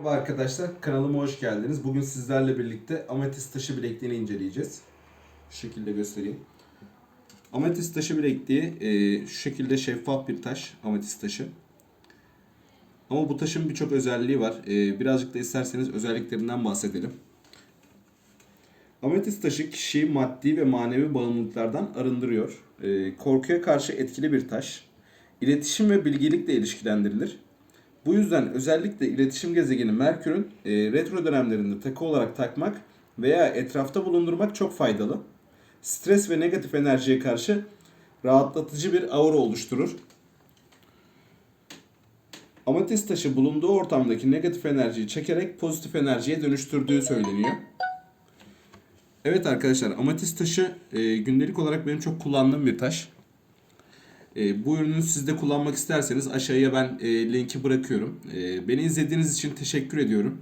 Merhaba arkadaşlar, kanalıma hoş geldiniz. Bugün sizlerle birlikte ametist taşı bilekliğini inceleyeceğiz. Şu şekilde göstereyim. Ametist taşı bilekliği e, şu şekilde şeffaf bir taş, ametist taşı. Ama bu taşın birçok özelliği var. E, birazcık da isterseniz özelliklerinden bahsedelim. Ametist taşı kişiyi maddi ve manevi bağımlılıklardan arındırıyor. E, korkuya karşı etkili bir taş. İletişim ve bilgilikle ilişkilendirilir. Bu yüzden özellikle iletişim gezegeni Merkür'ün e, retro dönemlerinde takı olarak takmak veya etrafta bulundurmak çok faydalı. Stres ve negatif enerjiye karşı rahatlatıcı bir aura oluşturur. Ametist taşı bulunduğu ortamdaki negatif enerjiyi çekerek pozitif enerjiye dönüştürdüğü söyleniyor. Evet arkadaşlar ametist taşı e, gündelik olarak benim çok kullandığım bir taş. E, bu ürünü siz de kullanmak isterseniz aşağıya ben e, linki bırakıyorum. E, beni izlediğiniz için teşekkür ediyorum.